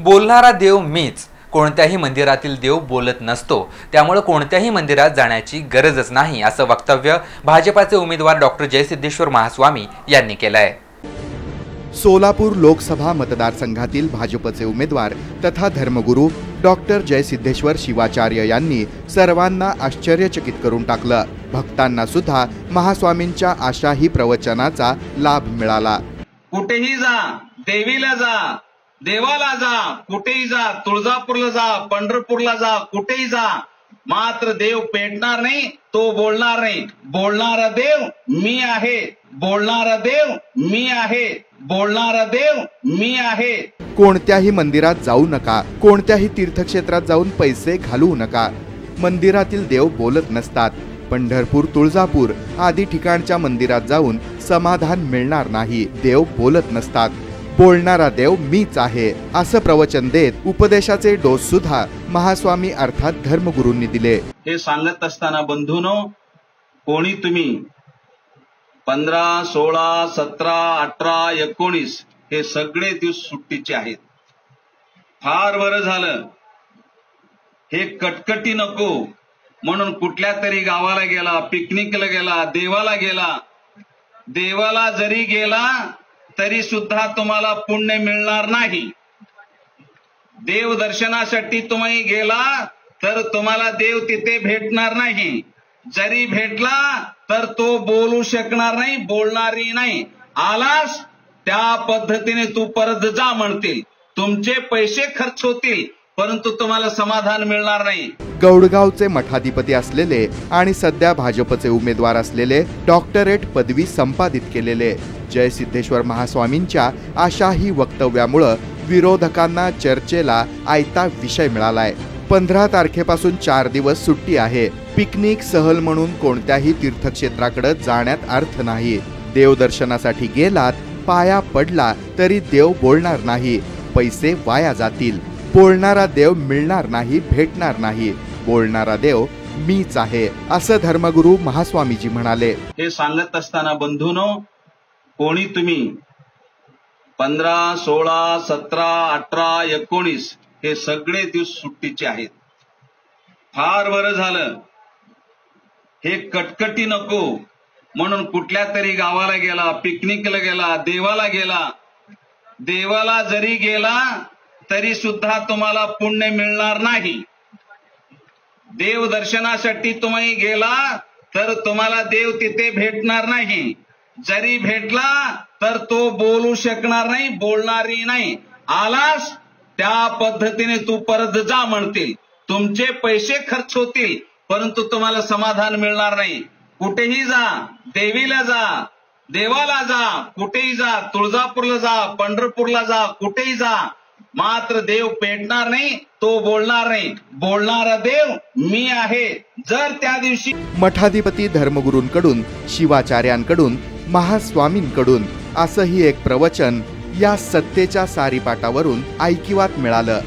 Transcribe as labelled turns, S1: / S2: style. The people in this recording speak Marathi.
S1: बोलणारा देव मीच. कोणत्याही मंदिरातील देव बोलत नसतो. त्यामुळे कोणत्याही मंदिरात जाण्याची गरजच नाही असं वक्तव्य भाजपाचे उमेदवार डॉक्टर जयसिद्धेश्वर महास्वामी यांनी केलं आहे
S2: सोलापूर लोकसभा मतदारसंघातील भाजपचे उमेदवार तथा धर्मगुरू डॉक्टर जयसिद्धेश्वर शिवाचार्य यांनी सर्वांना आश्चर्यचकित करून टाकलं. भक्तांना सुद्धा महास्वामींच्या आशाही प्रवचनाचा लाभ मिळाला.
S3: कुठेही जा देवीला जा देवाला जा कुठेही जा तुळजापूरला जा पंढरपूरला जा कुठेही जा. मात्र देव पेटणार नाही तो बोलणार नाही. बोलणारा देव मी आहे. बोलणारा देव मी आहे. बोलणारा देव मी आहे.
S2: कोणत्याही मंदिरात जाऊ नका. कोणत्याही तीर्थक्षेत्रात जाऊन पैसे घालवू नका. मंदिरातील देव बोलत नसतात. पंढरपूर तुळजापूर आदी ठिकाणच्या मंदिरात जाऊन समाधान मिळणार नाही. देव बोलत नसतात. बोलणारा देव मीच आहे असं प्रवचन देत उपदेशाचे डोस सुद्धा महास्वामी अर्थात धर्मगुरूंनी दिले.
S3: हे सांगत असताना बंधूनो कोणी तुम्ही? पंधरा सोळा सतरा अठरा एकोणीस हे सगळे दिवस सुट्टीचे आहेत. फार बरं झालं. हे कटकटी नको. म्हणून कुठल्या तरी गावाला गेला पिकनिकला गेला देवाला गेला. देवाला जरी गेला तरी सुद्धा तुम्हाला पुण्य मिळणार नाही. देव दर्शनासाठी तुम्ही गेला तर तुम्हाला देव तिथे भेटणार नाही. जरी भेटला तर तो बोलू शकणार नाही बोलणारही नाही. आलास त्या पद्धतीने तू परत जा म्हणतील. तुमचे पैसे खर्च होतील परंतु तुम्हाला समाधान मिळणार नाही.
S2: गौडगावचे मठाधिपती असलेले आणि सध्या भाजपचे उमेदवार असलेले डॉक्टरेट पदवी संपादित केलेले. जयसिद्धेश्वर महास्वामींच्या अशाही वक्तव्यामुळं विरोधकांना चर्चेला आयता विषय मिळालाय. पंधरा तारखेपासून चार दिवस सुट्टी आहे. पिकनिक सहल म्हणून कोणत्याही तीर्थक्षेत्राकडे जाण्यात अर्थ नाही. देवदर्शनासाठी गेलात पाया पडला तरी देव बोलणार नाही. पैसे वाया जातील. बोलणारा देव मिळणार नाही भेटणार नाही. बोलणारा देव मीच आहे असं धर्मगुरू महास्वामीजी म्हणाले.
S3: हे सांगत असताना बंधूनो कोणी तुम्ही? पंधरा सोळा सतरा अठरा एकोणीस हे सगळे दिवस सुट्टीचे आहेत. फार बरं झालं. हे कटकटी नको. म्हणून कुठल्या तरी गावाला गेला पिकनिकला गेला देवाला गेला. देवाला जरी गेला तरी सुद्धा तुम्हाला पुण्य मिळणार नाही. देव दर्शनासाठी तुम्ही गेला तर तुम्हाला देव तिथे भेटणार नाही. जरी भेटला तर तो बोलू शकणार नाही बोलणारही नाही. आलास त्या पद्धतीने तू परत जा म्हणतील. तुमचे पैसे खर्च होतील परंतु तुम्हाला समाधान मिळणार नाही. कुठेही जा देवीला जा देवाला जा कुठेही जा तुळजापूरला जा पंढरपूरला जा कुठेही जा मात्र देव पेटणार नाही तो बोलणार नाही. बोलणारा देव मी आहे. जर त्या दिवशी
S2: मठाधिपती धर्मगुरूंकडून शिवाचार्यांकडून महास्वामींकडून असंही एक प्रवचन या सत्तेच्या सारीपाटावरून ऐकिवात मिळालं.